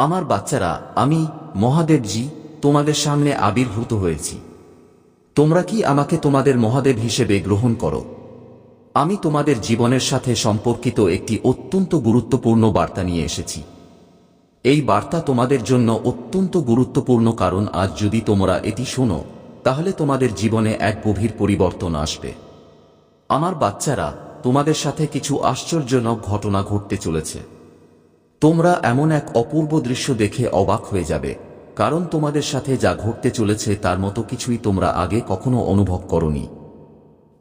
আমার বাচ্চারা, আমি মহাদেবজি তোমাদের সামনে আবির্ভূত হয়েছি। তোমরা কি আমাকে তোমাদের মহাদেব হিসেবে গ্রহণ করো? আমি তোমাদের জীবনের সাথে সম্পর্কিত একটি অত্যন্ত গুরুত্বপূর্ণ বার্তা নিয়ে এসেছি। এই বার্তা তোমাদের জন্য অত্যন্ত গুরুত্বপূর্ণ কারণ আজ যদি তোমরা এটি শোনো, তাহলে তোমাদের জীবনে এক গভীর পরিবর্তন আসবে। আমার বাচ্চারা, তোমাদের সাথে কিছু আশ্চর্যজনক ঘটনা ঘটতে চলেছে। তোমরা এমন এক অপূর্ব দৃশ্য দেখে অবাক হয়ে যাবে, কারণ তোমাদের সাথে যা ঘটতে চলেছে তার মতো কিছুই তোমরা আগে কখনো অনুভব করনি।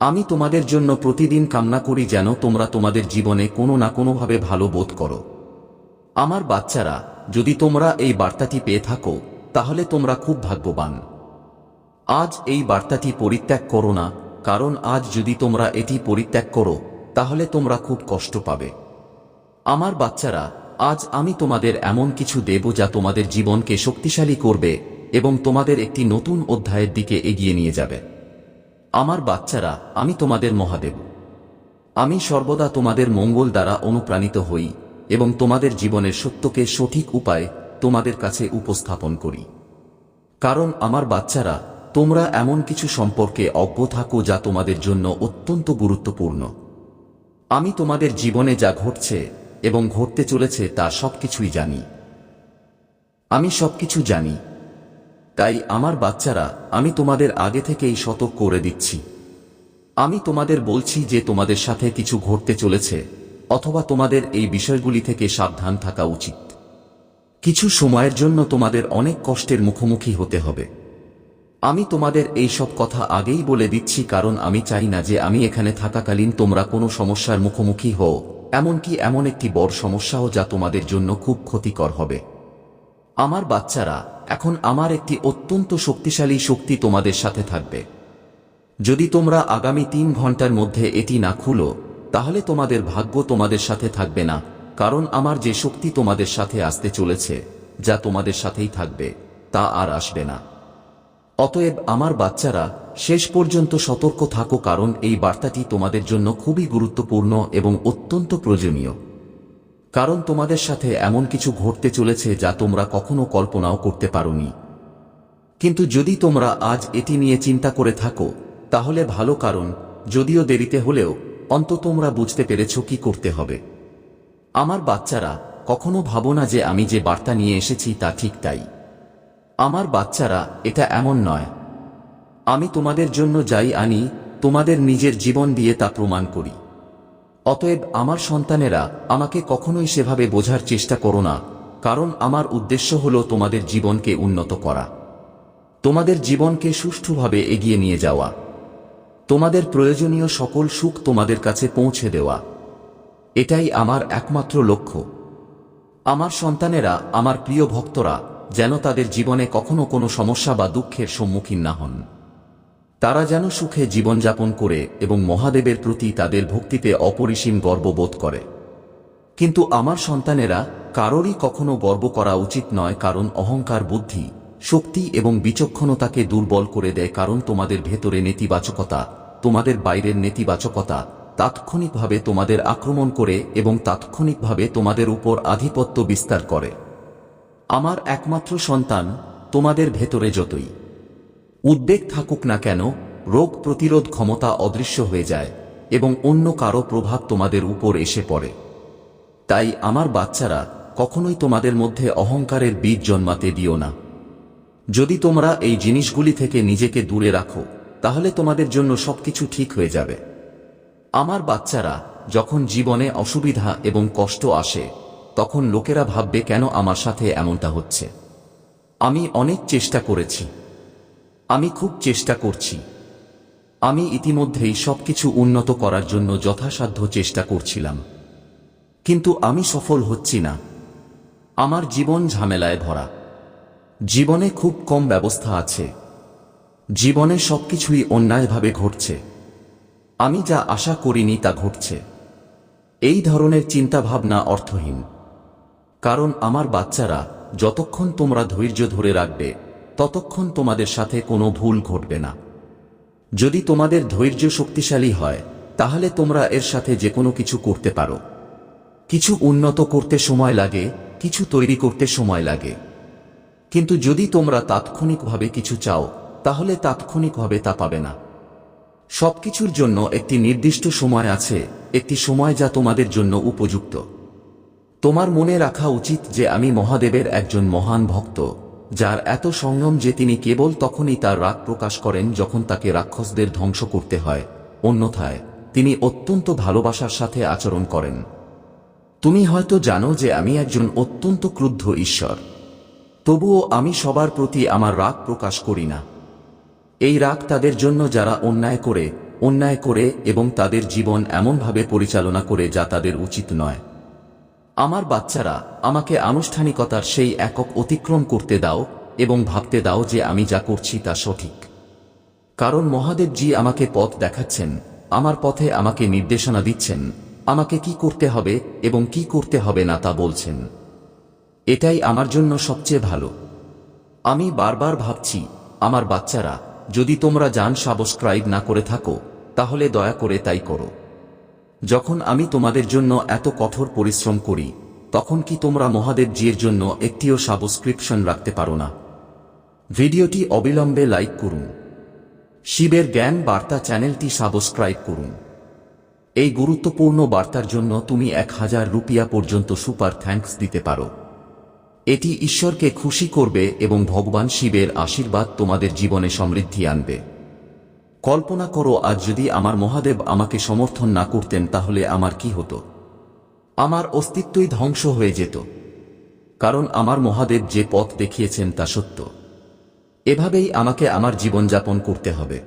আমি তোমাদের জন্য প্রতিদিন কামনা করি যেন তোমরা তোমাদের জীবনে কোনো না কোনোভাবে ভালো বোধ করো। আমার বাচ্চারা, যদি তোমরা এই বার্তাটি পেয়ে থাকো, তাহলে তোমরা খুব ভাগ্যবান। আজ এই বার্তাটি পরিত্যাগ করো না, কারণ আজ যদি তোমরা এটি পরিত্যাগ করো, তাহলে তোমরা খুব কষ্ট পাবে। আমার বাচ্চারা আজ আমি তোমাদের এমন কিছু দেব যা তোমাদের জীবনকে শক্তিশালী করবে এবং তোমাদের একটি নতুন অধ্যায়ের দিকে এগিয়ে নিয়ে যাবে। আমার বাচ্চারা, আমি তোমাদের মহাদেব। আমি সর্বদা তোমাদের মঙ্গল দ্বারা অনুপ্রাণিত হই এবং তোমাদের জীবনের সত্যকে সঠিক উপায় তোমাদের কাছে উপস্থাপন করি। কারণ আমার বাচ্চারা, তোমরা এমন কিছু সম্পর্কে অজ্ঞ থাকো যা তোমাদের জন্য অত্যন্ত গুরুত্বপূর্ণ। আমি তোমাদের জীবনে যা ঘটছে এবং ঘটতে চলেছে তা সবকিছুই জানি। আমি সবকিছু জানি। তাই আমার বাচ্চারা, আমি তোমাদের আগে থেকেই সতর্ক করে দিচ্ছি। আমি তোমাদের বলছি যে তোমাদের সাথে কিছু ঘটতে চলেছে, অথবা তোমাদের এই বিষয়গুলি থেকে সাবধান থাকা উচিত। কিছু সময়ের জন্য তোমাদের অনেক কষ্টের মুখোমুখি হতে হবে। আমি তোমাদের এই সব কথা আগেই বলে দিচ্ছি কারণ আমি চাই না যে আমি এখানে থাকাকালীন তোমরা কোনো সমস্যার মুখোমুখি হও। এমনকি এমন একটি বড় সমস্যাও যা তোমাদের জন্য খুব ক্ষতিকর হবে। আমার বাচ্চারা, এখন আমার একটি অত্যন্ত শক্তিশালী শক্তি তোমাদের সাথে থাকবে। যদি তোমরা আগামী তিন ঘণ্টার মধ্যে এটি না খুলো, তাহলে তোমাদের ভাগ্য তোমাদের সাথে থাকবে না, কারণ আমার যে শক্তি তোমাদের সাথে আসতে চলেছে, যা তোমাদের সাথেই থাকবে, তা আর আসবে না। অতএব আমার বাচ্চারা, শেষ পর্যন্ত সতর্ক থাকো কারণ এই বার্তাটি তোমাদের জন্য খুবই গুরুত্বপূর্ণ এবং অত্যন্ত প্রয়োজনীয়। কারণ তোমাদের সাথে এমন কিছু ঘটতে চলেছে যা তোমরা কখনো কল্পনাও করতে পারোনি। কিন্তু যদি তোমরা আজ এটি নিয়ে চিন্তা করে থাকো, তাহলে ভালো কারণ, যদিও দেরিতে হলেও অন্ত তোমরা বুঝতে পেরেছ কি করতে হবে। আমার বাচ্চারা, কখনো ভাবো না যে আমি যে বার্তা নিয়ে এসেছি তা ঠিক তাই। আমার বাচ্চারা, এটা এমন নয়। আমি তোমাদের জন্য যাই আনি, তোমাদের নিজের জীবন দিয়ে তা প্রমাণ করি। অতএব আমার সন্তানেরা, আমাকে কখনোই সেভাবে বোঝার চেষ্টা করো না, কারণ আমার উদ্দেশ্য হল তোমাদের জীবনকে উন্নত করা। তোমাদের জীবনকে সুষ্ঠুভাবে এগিয়ে নিয়ে যাওয়া। তোমাদের প্রয়োজনীয় সকল সুখ তোমাদের কাছে পৌঁছে দেওয়া। এটাই আমার একমাত্র লক্ষ্য। আমার সন্তানেরা, আমার প্রিয় ভক্তরা যেন তাদের জীবনে কখনো কোনো সমস্যা বা দুঃখের সম্মুখীন না হন। তারা যেন সুখে জীবনযাপন করে এবং মহাদেবের প্রতি তাদের ভক্তিতে অপরিসীম গর্ববোধ করে। কিন্তু আমার সন্তানেরা কারোরই কখনো গর্ব করা উচিত নয় কারণ অহংকার বুদ্ধি, শক্তি এবং বিচক্ষণতাকে দুর্বল করে দেয় কারণ তোমাদের ভেতরে নেতিবাচকতা, তোমাদের বাইরের নেতিবাচকতা, তাৎক্ষণিকভাবে তোমাদের আক্রমণ করে এবং তাৎক্ষণিকভাবে তোমাদের উপর আধিপত্য বিস্তার করে। আমার একমাত্র সন্তান, তোমাদের ভেতরে যতই। উদ্বেগ থাকুক না কেন, রোগ প্রতিরোধ ক্ষমতা অদৃশ্য হয়ে যায় এবং অন্য কারও প্রভাব তোমাদের উপর এসে পড়ে। তাই আমার বাচ্চারা, কখনোই তোমাদের মধ্যে অহংকারের বীজ জন্মাতে দিও না। যদি তোমরা এই জিনিসগুলি থেকে নিজেকে দূরে রাখো, তাহলে তোমাদের জন্য সবকিছু ঠিক হয়ে যাবে। আমার বাচ্চারা, যখন জীবনে অসুবিধা এবং কষ্ট আসে তখন লোকেরা ভাববে, কেন আমার সাথে এমনটা হচ্ছে? আমি অনেক চেষ্টা করেছি। আমি খুব চেষ্টা করছি। আমি ইতিমধ্যেই সবকিছু উন্নত করার জন্য যথাসাধ্য চেষ্টা করছিলাম। কিন্তু আমি সফল হচ্ছি না। আমার জীবন ঝামেলায় ভরা। জীবনে খুব কম ব্যবস্থা আছে। জীবনে সবকিছুই অন্যায়ভাবে ঘটছে। আমি যা আশা করিনি তা ঘটছে। এই ধরনের চিন্তাভাবনা অর্থহীন। কারণ আমার বাচ্চারা, যতক্ষণ তোমরা ধৈর্য ধরে রাখবে, ততক্ষণ তোমাদের সাথে কোনো ভুল ঘটবে না। যদি তোমাদের ধৈর্য শক্তিশালী হয়, তাহলে তোমরা এর সাথে যে কোনো কিছু করতে পারো। কিছু উন্নত করতে সময় লাগে, কিছু তৈরি করতে সময় লাগে। কিন্তু যদি তোমরা তাৎক্ষণিকভাবে কিছু চাও, তাহলে তাৎক্ষণিকভাবে তা পাবে না। সবকিছুর জন্য একটি নির্দিষ্ট সময় আছে, একটি সময় যা তোমাদের জন্য উপযুক্ত। তোমার মনে রাখা উচিত যে আমি মহাদেবের একজন মহান ভক্ত, যার এত সংযম যে তিনি কেবল তখনই তার রাগ প্রকাশ করেন যখন তাকে রাক্ষসদের ধ্বংস করতে হয়। অন্যথায়, তিনি অত্যন্ত ভালোবাসার সাথে আচরণ করেন। তুমি হয়তো জানো যে আমি একজন অত্যন্ত ক্রুদ্ধ ঈশ্বর। তবুও আমি সবার প্রতি আমার রাগ প্রকাশ করি না। এই রাগ তাদের জন্য যারা অন্যায় করে অন্যায় করে এবং তাদের জীবন এমনভাবে পরিচালনা করে যা তাদের উচিত নয়। আমার বাচ্চারা, আমাকে আনুষ্ঠানিকতার সেই একক অতিক্রম করতে দাও এবং ভাবতে দাও যে আমি যা করছি তা সঠিক। কারণ মহাদেবজি আমাকে পথ দেখাচ্ছেন, আমার পথে আমাকে নির্দেশনা দিচ্ছেন, আমাকে কি করতে হবে এবং কি করতে হবে না তা বলছেন। এটাই আমার জন্য সবচেয়ে ভালো। আমি বারবার ভাবছি, আমার বাচ্চারা, যদি তোমরা জান সাবস্ক্রাইব না করে থাকো, তাহলে দয়া করে তাই করো। যখন আমি তোমাদের জন্য এত কঠোর পরিশ্রম করি, তখন কি তোমরা মহাদেব জির জন্য একটিও সাবস্ক্রিপশন রাখতে পারো না? ভিডিওটি অবিলম্বে লাইক করুন। শিবের জ্ঞান বার্তা চ্যানেলটি সাবস্ক্রাইব করুন। এই গুরুত্বপূর্ণ বার্তার জন্য তুমি এক হাজার রুপিয়া পর্যন্ত সুপার থ্যাঙ্কস দিতে পারো। এটি ঈশ্বরকে খুশি করবে এবং ভগবান শিবের আশীর্বাদ তোমাদের জীবনে সমৃদ্ধি আনবে। কল্পনা করো আজ যদি আমার মহাদেব আমাকে সমর্থন না করতেন, তাহলে আমার কি হতো? আমার অস্তিত্বই ধ্বংস হয়ে যেত। কারণ আমার মহাদেব যে পথ দেখিয়েছেন তা সত্য। এভাবেই আমাকে আমার জীবনযাপন করতে হবে।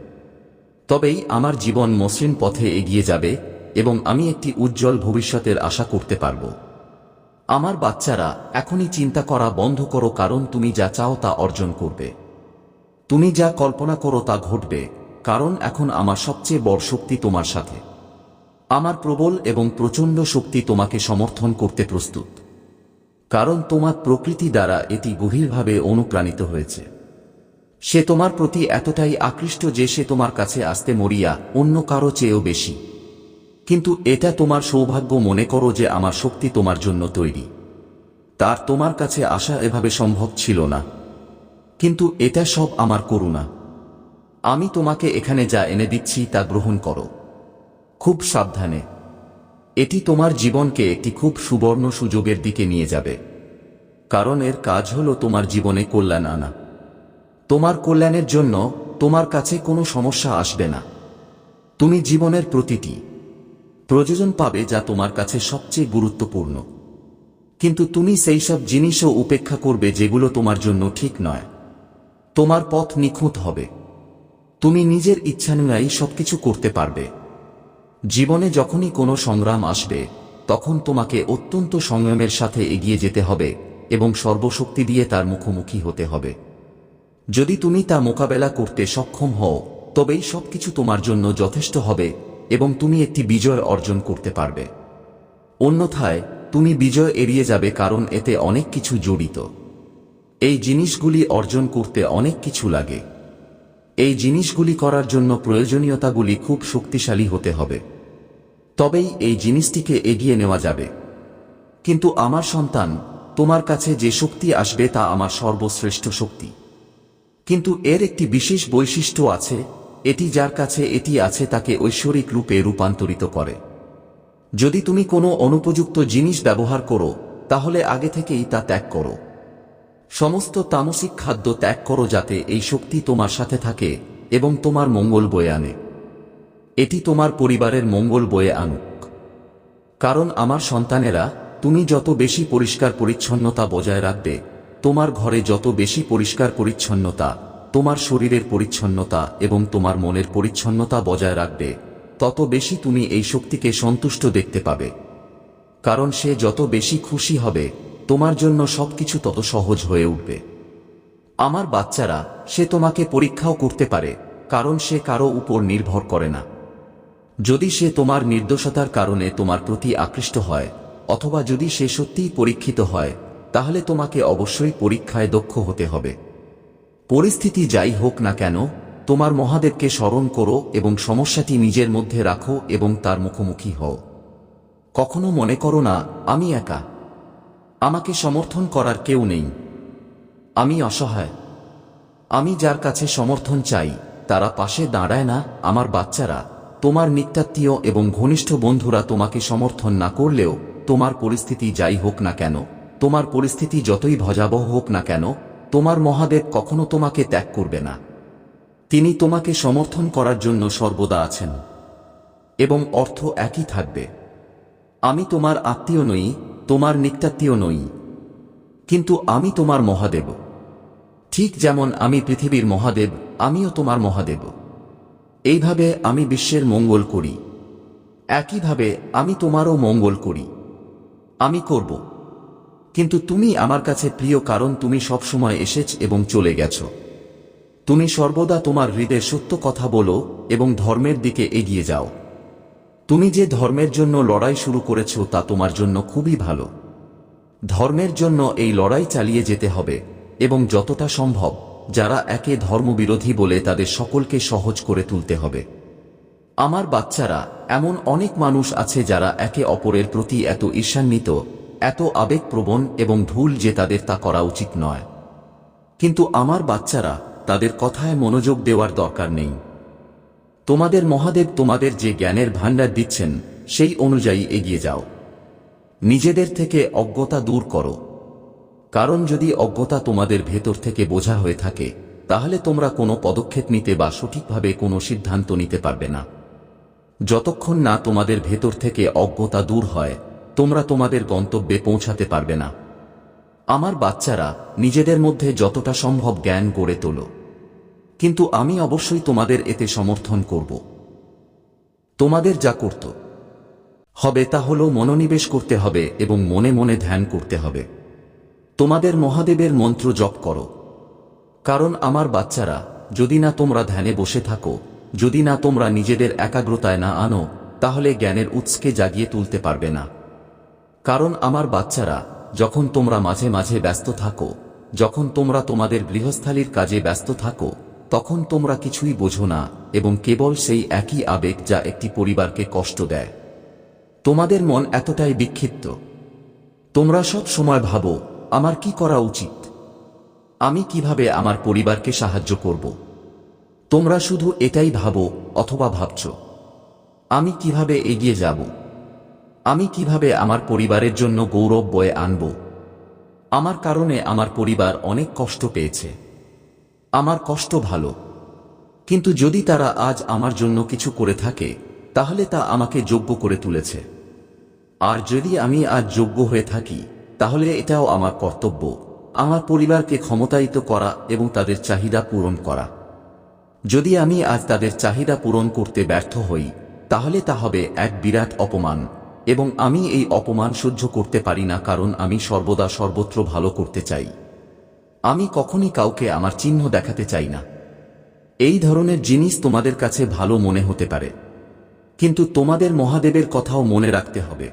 তবেই আমার জীবন মসৃণ পথে এগিয়ে যাবে, এবং আমি একটি উজ্জ্বল ভবিষ্যতের আশা করতে পারব। আমার বাচ্চারা, এখনই চিন্তা করা বন্ধ করো, কারণ তুমি যা চাও তা অর্জন করবে। তুমি যা কল্পনা করো তা ঘটবে। কারণ এখন আমার সবচেয়ে বড় শক্তি তোমার সাথে। আমার প্রবল এবং প্রচণ্ড শক্তি তোমাকে সমর্থন করতে প্রস্তুত। কারণ তোমার প্রকৃতি দ্বারা এটি গভীরভাবে অনুপ্রাণিত হয়েছে। সে তোমার প্রতি এতটাই আকৃষ্ট যে সে তোমার কাছে আসতে মরিয়া অন্য কারও চেয়েও বেশি। কিন্তু এটা তোমার সৌভাগ্য মনে করো যে আমার শক্তি তোমার জন্য তৈরি। তার তোমার কাছে আসা এভাবে সম্ভব ছিল না। কিন্তু এটা সব আমার করুণা। আমি তোমাকে এখানে যা এনে দিচ্ছি তা গ্রহণ করো। খুব সাবধানে। এটি তোমার জীবনকে একটি খুব সুবর্ণ সুযোগের দিকে নিয়ে যাবে। কারণ এর কাজ হল তোমার জীবনে কল্যাণ আনা। তোমার কল্যাণের জন্য তোমার কাছে কোনো সমস্যা আসবে না। তুমি জীবনের প্রতিটি প্রয়োজন পাবে যা তোমার কাছে সবচেয়ে গুরুত্বপূর্ণ। কিন্তু তুমি সেই সব জিনিসও উপেক্ষা করবে যেগুলো তোমার জন্য ঠিক নয়। তোমার পথ নিখুঁত হবে। তুমি নিজের ইচ্ছানুযায়ী সবকিছু করতে পারবে। জীবনে যখনই কোনো সংগ্রাম আসবে, তখন তোমাকে অত্যন্ত সংযমের সাথে এগিয়ে যেতে হবে এবং সর্বশক্তি দিয়ে তার মুখোমুখি হতে হবে। যদি তুমি তা মোকাবেলা করতে সক্ষম হও, তবেই সবকিছু তোমার জন্য যথেষ্ট হবে এবং তুমি একটি বিজয় অর্জন করতে পারবে। অন্যথায়, তুমি বিজয় এড়িয়ে যাবে কারণ এতে অনেক কিছু জড়িত। এই জিনিসগুলি অর্জন করতে অনেক কিছু লাগে। এই জিনিসগুলি করার জন্য প্রয়োজনীয়তাগুলি খুব শক্তিশালী হতে হবে। তবেই এই জিনিসটিকে এগিয়ে নেওয়া যাবে। কিন্তু আমার সন্তান, তোমার কাছে যে শক্তি আসবে তা আমার সর্বশ্রেষ্ঠ শক্তি। কিন্তু এর একটি বিশেষ বৈশিষ্ট্য আছে, এটি যার কাছে এটি আছে তাকে ঐশ্বরিক রূপে রূপান্তরিত করে। যদি তুমি কোনো অনুপযুক্ত জিনিস ব্যবহার করো, তাহলে আগে থেকেই তা ত্যাগ করো। সমস্ত তামসিক খাদ্য ত্যাগ করো যাতে এই শক্তি তোমার সাথে থাকে এবং তোমার মঙ্গল বয়ে আনে। এটি তোমার পরিবারের মঙ্গল বয়ে আনুক। কারণ আমার সন্তানেরা, তুমি যত বেশি পরিষ্কার পরিচ্ছন্নতা বজায় রাখবে, তোমার ঘরে যত বেশি পরিষ্কার পরিচ্ছন্নতা, তোমার শরীরের পরিচ্ছন্নতা এবং তোমার মনের পরিচ্ছন্নতা বজায় রাখবে, তত বেশি তুমি এই শক্তিকে সন্তুষ্ট দেখতে পাবে। কারণ সে যত বেশি খুশি হবে তোমার জন্য সবকিছু তত সহজ হয়ে উঠবে। আমার বাচ্চারা, সে তোমাকে পরীক্ষাও করতে পারে, কারণ সে কারও উপর নির্ভর করে না। যদি সে তোমার নির্দোষতার কারণে তোমার প্রতি আকৃষ্ট হয়, অথবা যদি সে সত্যিই পরীক্ষিত হয়, তাহলে তোমাকে অবশ্যই পরীক্ষায় দক্ষ হতে হবে। পরিস্থিতি যাই হোক না কেন, তোমার মহাদেবকে স্মরণ করো এবং সমস্যাটি নিজের মধ্যে রাখো এবং তার মুখোমুখি হও। কখনো মনে করো না, আমি একা। আমাকে সমর্থন করার কেউ নেই। আমি অসহায়। আমি যার কাছে সমর্থন চাই, তারা পাশে দাঁড়ায় না, আমার বাচ্চারা, তোমার নিত্যাত্মীয় এবং ঘনিষ্ঠ বন্ধুরা তোমাকে সমর্থন না করলেও, তোমার পরিস্থিতি যাই হোক না কেন, তোমার পরিস্থিতি যতই ভজাবহ হোক না কেন, তোমার মহাদেব কখনো তোমাকে ত্যাগ করবে না। তিনি তোমাকে সমর্থন করার জন্য সর্বদা আছেন। এবং অর্থ একই থাকবে। আমি তোমার আত্মীয় নই তোমার নিত্যাত্মীয় নই, কিন্তু আমি তোমার মহাদেব। ঠিক যেমন আমি পৃথিবীর মহাদেব, আমিও তোমার মহাদেব। এইভাবে আমি বিশ্বের মঙ্গল করি। একইভাবে আমি তোমারও মঙ্গল করি। আমি করব। কিন্তু তুমি আমার কাছে প্রিয়, কারণ তুমি সবসময় এসেছ এবং চলে গেছ। তুমি সর্বদা তোমার হৃদয়ের সত্য কথা বলো এবং ধর্মের দিকে এগিয়ে যাও। তুমি যে ধর্মের জন্য লড়াই শুরু করেছ তা তোমার জন্য খুবই ভালো। ধর্মের জন্য এই লড়াই চালিয়ে যেতে হবে, এবং যতটা সম্ভব যারা একে ধর্মবিরোধী বলে তাদের সকলকে সহজ করে তুলতে হবে। আমার বাচ্চারা, এমন অনেক মানুষ আছে যারা একে অপরের প্রতি এত ঈর্ষান্বিত, এত আবেগপ্রবণ এবং ভুল যে তাদের তা করা উচিত নয়। কিন্তু আমার বাচ্চারা তাদের কথায় মনোযোগ দেওয়ার দরকার নেই। তোমাদের মহাদেব তোমাদের যে জ্ঞানের ভাণ্ডার দিচ্ছেন, সেই অনুযায়ী এগিয়ে যাও। নিজেদের থেকে অজ্ঞতা দূর করো। কারণ যদি অজ্ঞতা তোমাদের ভেতর থেকে বোঝা হয়ে থাকে, তাহলে তোমরা কোনো পদক্ষেপ নিতে বা সঠিকভাবে কোনো সিদ্ধান্ত নিতে পারবে না। যতক্ষণ না তোমাদের ভেতর থেকে অজ্ঞতা দূর হয়, তোমরা তোমাদের গন্তব্যে পৌঁছাতে পারবে না। আমার বাচ্চারা, নিজেদের মধ্যে যতটা সম্ভব জ্ঞান গড়ে তোলো। কিন্তু আমি অবশ্যই তোমাদের এতে সমর্থন করব। তোমাদের যা করত। হবে তা হল মনোনিবেশ করতে হবে এবং মনে মনে ধ্যান করতে হবে। তোমাদের মহাদেবের মন্ত্র জপ করো। কারণ আমার বাচ্চারা, যদি না তোমরা ধ্যানে বসে থাকো, যদি না তোমরা নিজেদের একাগ্রতায় না আনো, তাহলে জ্ঞানের উৎসকে জাগিয়ে তুলতে পারবে না। কারণ আমার বাচ্চারা, যখন তোমরা মাঝে মাঝে ব্যস্ত থাকো, যখন তোমরা তোমাদের গৃহস্থালীর কাজে ব্যস্ত থাকো তখন তোমরা কিছুই বোঝো না এবং কেবল সেই একই আবেগ যা একটি পরিবারকে কষ্ট দেয়। তোমাদের মন এতটাই বিক্ষিপ্ত। তোমরা সব সময় ভাবো, আমার কি করা উচিত? আমি কীভাবে আমার পরিবারকে সাহায্য করব? তোমরা শুধু এটাই ভাবো অথবা ভাবছ। আমি কীভাবে এগিয়ে যাব? আমি কীভাবে আমার পরিবারের জন্য গৌরব বয়ে আনব? আমার কারণে আমার পরিবার অনেক কষ্ট পেয়েছে। আমার কষ্ট ভালো। কিন্তু যদি তারা আজ আমার জন্য কিছু করে থাকে, তাহলে তা আমাকে যোগ্য করে তুলেছে। আর যদি আমি আজ যোগ্য হয়ে থাকি, তাহলে এটাও আমার কর্তব্য, আমার পরিবারকে ক্ষমতায়িত করা এবং তাদের চাহিদা পূরণ করা। যদি আমি আজ তাদের চাহিদা পূরণ করতে ব্যর্থ হই, তাহলে তা হবে এক বিরাট অপমান, এবং আমি এই অপমান সহ্য করতে পারি না কারণ আমি সর্বদা সর্বত্র ভালো করতে চাই। আমি কখনই কাউকে আমার চিহ্ন দেখাতে চাই না। এই ধরনের জিনিস তোমাদের কাছে ভালো মনে হতে পারে। কিন্তু তোমাদের মহাদেবের কথাও মনে রাখতে হবে।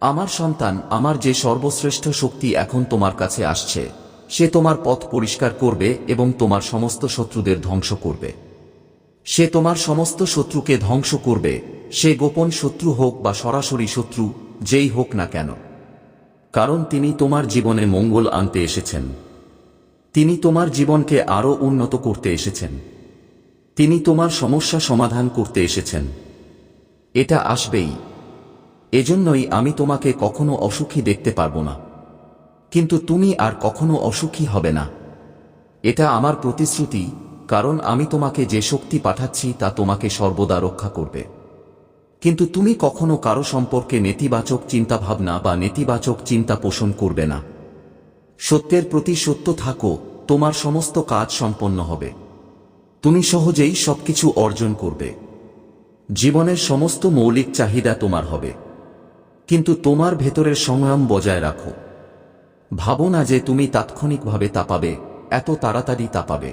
আমার সন্তান, আমার যে সর্বশ্রেষ্ঠ শক্তি এখন তোমার কাছে আসছে, সে তোমার পথ পরিষ্কার করবে এবং তোমার সমস্ত শত্রুদের ধ্বংস করবে। সে তোমার সমস্ত শত্রুকে ধ্বংস করবে, সে গোপন শত্রু হোক বা সরাসরি শত্রু, যেই হোক না কেন। কারণ তিনি তোমার জীবনে মঙ্গল আনতে এসেছেন। তিনি তোমার জীবনকে আরও উন্নত করতে এসেছেন। তিনি তোমার সমস্যা সমাধান করতে এসেছেন। এটা আসবেই। এজন্যই আমি তোমাকে কখনো অসুখী দেখতে পারব না। কিন্তু তুমি আর কখনো অসুখী হবে না। এটা আমার প্রতিশ্রুতি, কারণ আমি তোমাকে যে শক্তি পাঠাচ্ছি তা তোমাকে সর্বদা রক্ষা করবে। কিন্তু তুমি কখনো কারও সম্পর্কে নেতিবাচক চিন্তাভাবনা বা নেতিবাচক চিন্তা পোষণ করবে না। সত্যের প্রতি সত্য থাকো, তোমার সমস্ত কাজ সম্পন্ন হবে। তুমি সহজেই সবকিছু অর্জন করবে। জীবনের সমস্ত মৌলিক চাহিদা তোমার হবে। কিন্তু তোমার ভেতরের সংগ্রাম বজায় রাখো। ভাবো না যে তুমি তাৎক্ষণিকভাবে তা পাবে, এত তাড়াতাড়ি তা পাবে।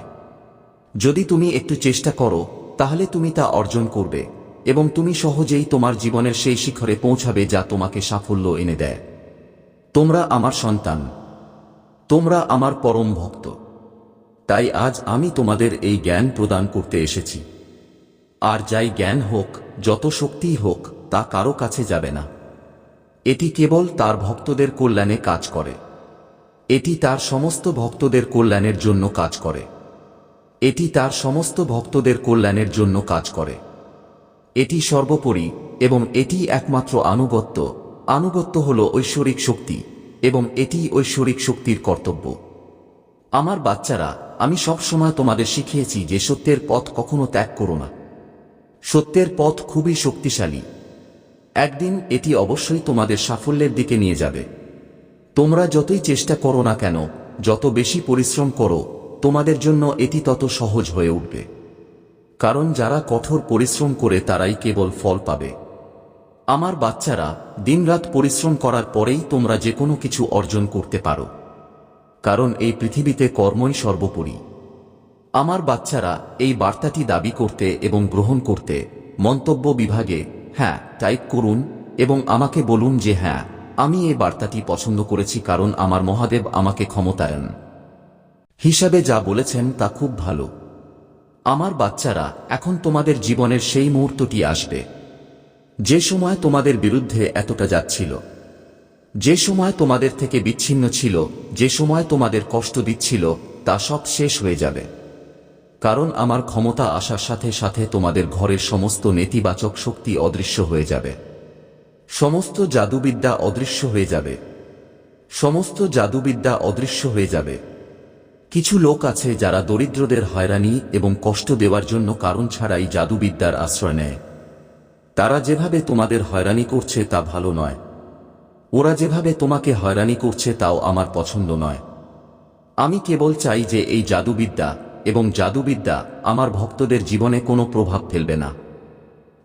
যদি তুমি একটু চেষ্টা করো, তাহলে তুমি তা অর্জন করবে এবং তুমি সহজেই তোমার জীবনের সেই শিখরে পৌঁছাবে যা তোমাকে সাফল্য এনে দেয়। তোমরা আমার সন্তান। তোমরা আমার পরম ভক্ত। তাই আজ আমি তোমাদের এই জ্ঞান প্রদান করতে এসেছি। আর যাই জ্ঞান হোক, যত শক্তিই হোক, তা কারও কাছে যাবে না। এটি কেবল তার ভক্তদের কল্যাণে কাজ করে। এটি তার সমস্ত ভক্তদের কল্যাণের জন্য কাজ করে। এটি তার সমস্ত ভক্তদের কল্যাণের জন্য কাজ করে। এটি সর্বোপরি এবং এটি একমাত্র আনুগত্য। আনুগত্য হল ঐশ্বরিক শক্তি। এবং এটি ঐশ্বরিক শক্তির কর্তব্য। আমার বাচ্চারা, আমি সবসময় তোমাদের শিখিয়েছি যে সত্যের পথ কখনো ত্যাগ করো না। সত্যের পথ খুবই শক্তিশালী। একদিন এটি অবশ্যই তোমাদের সাফল্যের দিকে নিয়ে যাবে। তোমরা যতই চেষ্টা করো না কেন, যত বেশি পরিশ্রম করো, তোমাদের জন্য এটি তত সহজ হয়ে উঠবে। কারণ যারা কঠোর পরিশ্রম করে তারাই কেবল ফল পাবে। আমার বাচ্চারা দিনরাত পরিশ্রম করার পরেই তোমরা যে কোনো কিছু অর্জন করতে পারো। কারণ এই পৃথিবীতে কর্মই সর্বোপরি। আমার বাচ্চারা এই বার্তাটি দাবি করতে এবং গ্রহণ করতে মন্তব্য বিভাগে হ্যাঁ টাইপ করুন এবং আমাকে বলুন যে হ্যাঁ আমি এই বার্তাটি পছন্দ করেছি কারণ আমার মহাদেব আমাকে ক্ষমতায়ন হিসাবে যা বলেছেন তা খুব ভালো। আমার বাচ্চারা, এখন তোমাদের জীবনের সেই মুহূর্তটি আসবে। যে সময় তোমাদের বিরুদ্ধে এতটা যাচ্ছিল, যে সময় তোমাদের থেকে বিচ্ছিন্ন ছিল, যে সময় তোমাদের কষ্ট দিচ্ছিল, তা সব শেষ হয়ে যাবে। কারণ আমার ক্ষমতা আসার সাথে সাথে তোমাদের ঘরের সমস্ত নেতিবাচক শক্তি অদৃশ্য হয়ে যাবে। সমস্ত জাদুবিদ্যা অদৃশ্য হয়ে যাবে। সমস্ত জাদুবিদ্যা অদৃশ্য হয়ে যাবে। কিছু লোক আছে যারা দরিদ্রদের হয়রানি এবং কষ্ট দেওয়ার জন্য কারণ ছাড়াই জাদুবিদ্যার আশ্রয় নেয়। তারা যেভাবে তোমাদের হয়রানি করছে তা ভালো নয়। ওরা যেভাবে তোমাকে হয়রানি করছে তাও আমার পছন্দ নয়। আমি কেবল চাই যে এই জাদুবিদ্যা এবং জাদুবিদ্যা আমার ভক্তদের জীবনে কোনো প্রভাব ফেলবে না।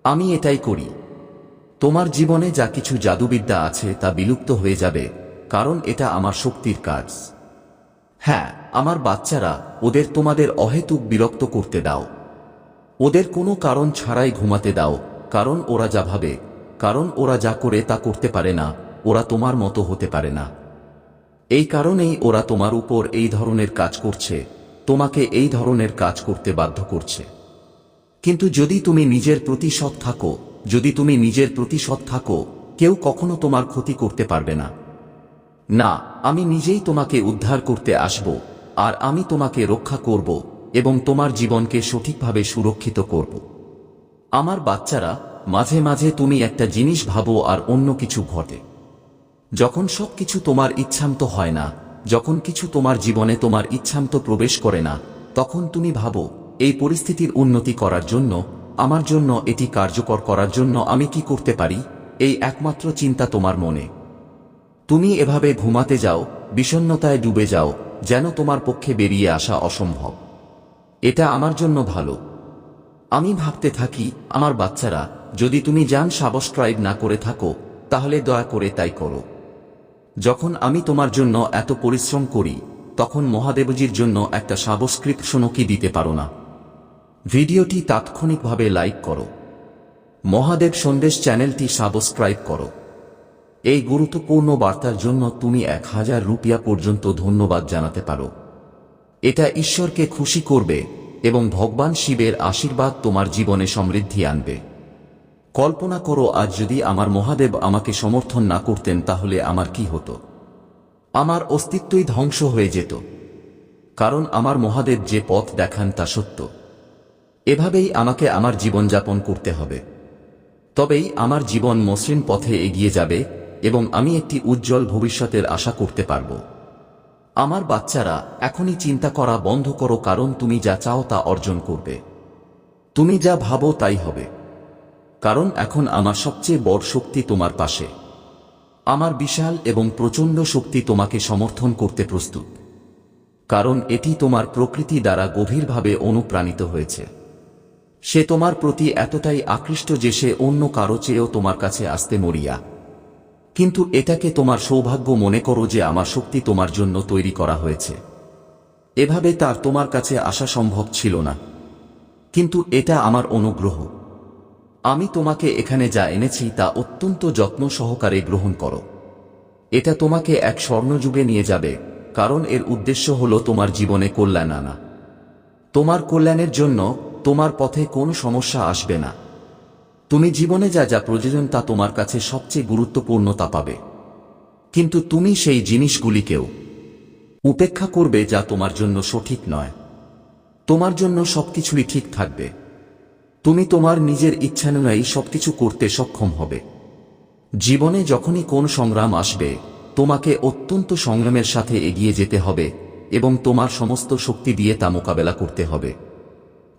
আমি এটাই করি। তোমার জীবনে যা কিছু জাদুবিদ্যা আছে তা বিলুপ্ত হয়ে যাবে, কারণ এটা আমার শক্তির কাজ। হ্যাঁ আমার বাচ্চারা, ওদের তোমাদের অহেতুক বিরক্ত করতে দাও। ওদের কোনো কারণ ছাড়াই ঘুমাতে দাও। কারণ ওরা যা ভাবে, কারণ ওরা যা করে তা করতে পারে না, ওরা তোমার মতো হতে পারে না। এই কারণেই ওরা তোমার উপর এই ধরনের কাজ করছে, তোমাকে এই ধরনের কাজ করতে বাধ্য করছে। কিন্তু যদি তুমি নিজের প্রতি সৎ থাকো, যদি তুমি নিজের প্রতি সৎ থাকো, কেউ কখনো তোমার ক্ষতি করতে পারবে না। না, আমি নিজেই তোমাকে উদ্ধার করতে আসব, আর আমি তোমাকে রক্ষা করব এবং তোমার জীবনকে সঠিকভাবে সুরক্ষিত করব। আমার বাচ্চারা, মাঝে মাঝে তুমি একটা জিনিস ভাবো আর অন্য কিছু ঘটে। যখন সবকিছু তোমার ইচ্ছান্ত হয় না, যখন কিছু তোমার জীবনে তোমার ইচ্ছান্ত প্রবেশ করে না, তখন তুমি ভাবো, এই পরিস্থিতির উন্নতি করার জন্য, আমার জন্য এটি কার্যকর করার জন্য আমি কি করতে পারি, এই একমাত্র চিন্তা তোমার মনে। তুমি এভাবে ঘুমাতে যাও, বিষণ্ণতায় ডুবে যাও, যেন তোমার পক্ষে বেরিয়ে আসা অসম্ভব। এটা আমার জন্য ভালো। আমি ভাবতে থাকি, আমার বাচ্চারা, যদি তুমি যান সাবস্ক্রাইব না করে থাকো, তাহলে দয়া করে তাই করো। যখন আমি তোমার জন্য এত পরিশ্রম করি, তখন মহাদেবজির জন্য একটা সাবস্ক্রিপশনও কি দিতে পারো না। ভিডিওটি তাৎক্ষণিকভাবে লাইক করো। মহাদেব সন্দেশ চ্যানেলটি সাবস্ক্রাইব করো। এই গুরুত্বপূর্ণ বার্তার জন্য তুমি এক হাজার রুপিয়া পর্যন্ত ধন্যবাদ জানাতে পারো। এটা ঈশ্বরকে খুশি করবে এবং ভগবান শিবের আশীর্বাদ তোমার জীবনে সমৃদ্ধি আনবে। কল্পনা করো, আজ যদি আমার মহাদেব আমাকে সমর্থন না করতেন, তাহলে আমার কি হতো? আমার অস্তিত্বই ধ্বংস হয়ে যেত। কারণ আমার মহাদেব যে পথ দেখান তা সত্য। এভাবেই আমাকে আমার জীবনযাপন করতে হবে। তবেই আমার জীবন মসৃণ পথে এগিয়ে যাবে এবং আমি একটি উজ্জ্বল ভবিষ্যতের আশা করতে পারব। আমার বাচ্চারা, এখনই চিন্তা করা বন্ধ করো কারণ তুমি যা চাও তা অর্জন করবে। তুমি যা ভাবো তাই হবে। কারণ এখন আমার সবচেয়ে বড় শক্তি তোমার পাশে। আমার বিশাল এবং প্রচণ্ড শক্তি তোমাকে সমর্থন করতে প্রস্তুত। কারণ এটি তোমার প্রকৃতি দ্বারা গভীরভাবে অনুপ্রাণিত হয়েছে। সে তোমার প্রতি এতটাই আকৃষ্ট যে সে অন্য কারও চেয়েও তোমার কাছে আসতে মরিয়া। কিন্তু এটাকে তোমার সৌভাগ্য মনে করো যে আমার শক্তি তোমার জন্য তৈরি করা হয়েছে। এভাবে তার তোমার কাছে আসা সম্ভব ছিল না। কিন্তু এটা আমার অনুগ্রহ। আমি তোমাকে এখানে যা এনেছি তা অত্যন্ত যত্ন সহকারে গ্রহণ করো। এটা তোমাকে এক স্বর্ণযুগে নিয়ে যাবে, কারণ এর উদ্দেশ্য হল তোমার জীবনে কল্যাণ আনা। তোমার কল্যাণের জন্য তোমার পথে কোনো সমস্যা আসবে না। তুমি জীবনে যা যা প্রয়োজন তা তোমার কাছে সবচেয়ে গুরুত্বপূর্ণ তা পাবে। কিন্তু তুমি সেই জিনিসগুলিকেও উপেক্ষা করবে যা তোমার জন্য সঠিক নয়। তোমার জন্য সবকিছুই ঠিক থাকবে। তুমি তোমার নিজের ইচ্ছানুযায়ী সবকিছু করতে সক্ষম হবে। জীবনে যখনই কোন সংগ্রাম আসবে, তোমাকে অত্যন্ত সংগ্রামের সাথে এগিয়ে যেতে হবে এবং তোমার সমস্ত শক্তি দিয়ে তা মোকাবেলা করতে হবে।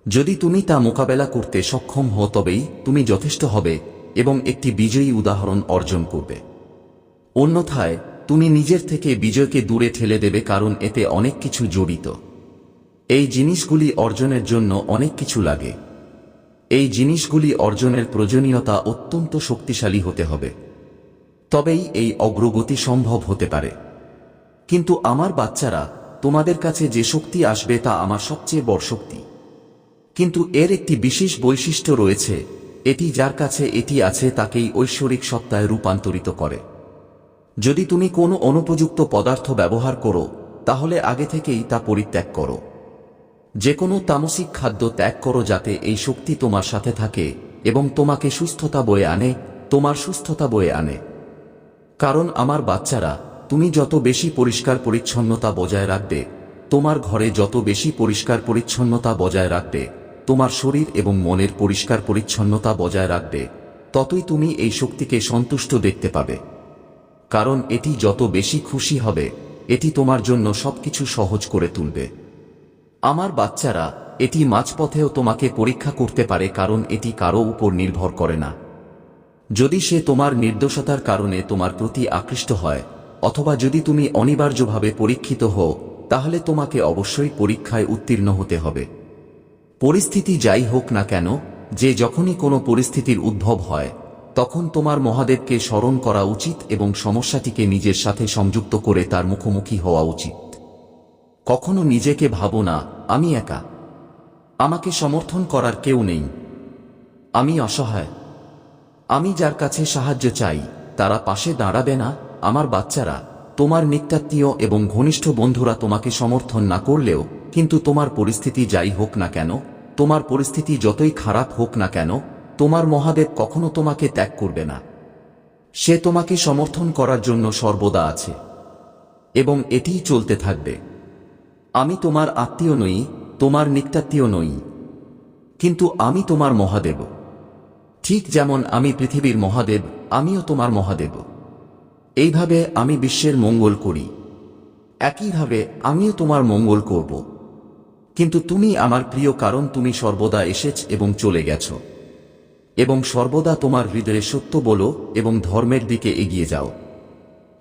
যদি তুমি তা মোকাবেলা করতে সক্ষম হও তবেই তুমি যথেষ্ট হবে এবং একটি বিজয়ী উদাহরণ অর্জন করবে। অন্যথায়, তুমি নিজের থেকে বিজয়কে দূরে ঠেলে দেবে কারণ এতে অনেক কিছু জড়িত। এই জিনিসগুলি অর্জনের জন্য অনেক কিছু লাগে। এই জিনিসগুলি অর্জনের প্রয়োজনীয়তা অত্যন্ত শক্তিশালী হতে হবে। তবেই এই অগ্রগতি সম্ভব হতে পারে। কিন্তু আমার বাচ্চারা, তোমাদের কাছে যে শক্তি আসবে তা আমার সবচেয়ে বড় শক্তি। কিন্তু এর একটি বিশেষ বৈশিষ্ট্য রয়েছে, এটি যার কাছে এটি আছে তাকেই ঐশ্বরিক সত্তায় রূপান্তরিত করে। যদি তুমি কোনো অনুপযুক্ত পদার্থ ব্যবহার করো, তাহলে আগে থেকেই তা পরিত্যাগ করো। যে কোনো তামসিক খাদ্য ত্যাগ করো যাতে এই শক্তি তোমার সাথে থাকে এবং তোমাকে সুস্থতা বয়ে আনে, তোমার সুস্থতা বয়ে আনে। কারণ আমার বাচ্চারা, তুমি যত বেশি পরিষ্কার পরিচ্ছন্নতা বজায় রাখবে, তোমার ঘরে যত বেশি পরিষ্কার পরিচ্ছন্নতা বজায় রাখবে তোমার শরীর এবং মনের পরিষ্কার পরিচ্ছন্নতা বজায় রাখবে, ততই তুমি এই শক্তিকে সন্তুষ্ট দেখতে পাবে। কারণ এটি যত বেশি খুশি হবে, এটি তোমার জন্য সবকিছু সহজ করে তুলবে। আমার বাচ্চারা, এটি মাঝপথেও তোমাকে পরীক্ষা করতে পারে কারণ এটি কারও উপর নির্ভর করে না। যদি সে তোমার নির্দোষতার কারণে তোমার প্রতি আকৃষ্ট হয়, অথবা যদি তুমি অনিবার্যভাবে পরীক্ষিত হও, তাহলে তোমাকে অবশ্যই পরীক্ষায় উত্তীর্ণ হতে হবে। পরিস্থিতি যাই হোক না কেন, যে যখনই কোনো পরিস্থিতির উদ্ভব হয়, তখন তোমার মহাদেবকে স্মরণ করা উচিত এবং সমস্যাটিকে নিজের সাথে সংযুক্ত করে তার মুখোমুখি হওয়া উচিত। কখনো নিজেকে ভাবো না, আমি একা। আমাকে সমর্থন করার কেউ নেই। আমি অসহায়। আমি যার কাছে সাহায্য চাই, তারা পাশে দাঁড়াবে না, আমার বাচ্চারা, তোমার নিত্যাত্মীয় এবং ঘনিষ্ঠ বন্ধুরা তোমাকে সমর্থন না করলেও কিন্তু তোমার পরিস্থিতি যাই হোক না কেন, তোমার পরিস্থিতি যতই খারাপ হোক না কেন, তোমার মহাদেব কখনো তোমাকে ত্যাগ করবে না। সে তোমাকে সমর্থন করার জন্য সর্বদা আছে। এবং এটিই চলতে থাকবে। আমি তোমার আত্মীয় নই, তোমার নিত্যাত্মীয় নই। কিন্তু আমি তোমার মহাদেব। ঠিক যেমন আমি পৃথিবীর মহাদেব, আমিও তোমার মহাদেব। এইভাবে আমি বিশ্বের মঙ্গল করি। একইভাবে আমিও তোমার মঙ্গল করব। কিন্তু তুমি আমার প্রিয় কারণ তুমি সর্বদা এসেছ এবং চলে গেছ। এবং সর্বদা তোমার হৃদয়ে সত্য বলো এবং ধর্মের দিকে এগিয়ে যাও।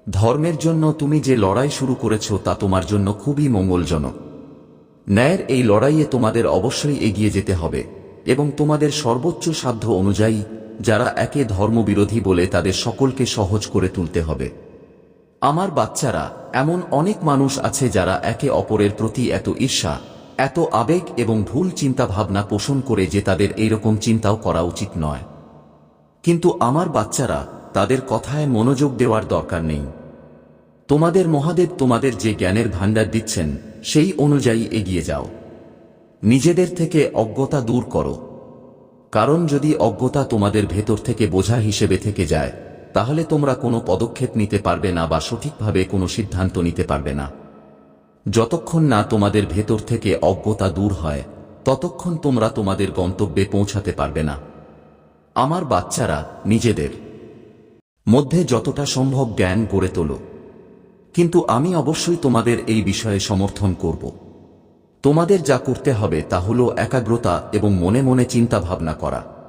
ধর্মের জন্য তুমি যে লড়াই শুরু করেছ তা তোমার জন্য খুবই মঙ্গলজনক। ন্যায়ের এই লড়াইয়ে তোমাদের অবশ্যই এগিয়ে যেতে হবে এবং তোমাদের সর্বোচ্চ সাধ্য অনুযায়ী যারা একে ধর্মবিরোধী বলে তাদের সকলকে সহজ করে তুলতে হবে। আমার বাচ্চারা, এমন অনেক মানুষ আছে যারা একে অপরের প্রতি এত ঈর্ষা এত আবেগ এবং ভুল চিন্তা ভাবনা পোষণ করে যে তাদের এইরকম চিন্তাও করা উচিত নয়। কিন্তু আমার বাচ্চারা তাদের কথায় মনোযোগ দেওয়ার দরকার নেই। তোমাদের মহাদেব তোমাদের যে জ্ঞানের ভাণ্ডার দিচ্ছেন, সেই অনুযায়ী এগিয়ে যাও। নিজেদের থেকে অজ্ঞতা দূর করো। কারণ যদি অজ্ঞতা তোমাদের ভেতর থেকে বোঝা হিসেবে থেকে যায়, তাহলে তোমরা কোনো পদক্ষেপ নিতে পারবে না বা সঠিকভাবে কোনো সিদ্ধান্ত নিতে পারবে না। যতক্ষণ না তোমাদের ভেতর থেকে অজ্ঞতা দূর হয়, ততক্ষণ তোমরা তোমাদের গন্তব্যে পৌঁছাতে পারবে না। আমার বাচ্চারা, নিজেদের মধ্যে যতটা সম্ভব জ্ঞান গড়ে তোলো। কিন্তু আমি অবশ্যই তোমাদের এই বিষয়ে সমর্থন করব। তোমাদের যা করতে হবে তা হল একাগ্রতা এবং মনে মনে চিন্তা ভাবনা করা।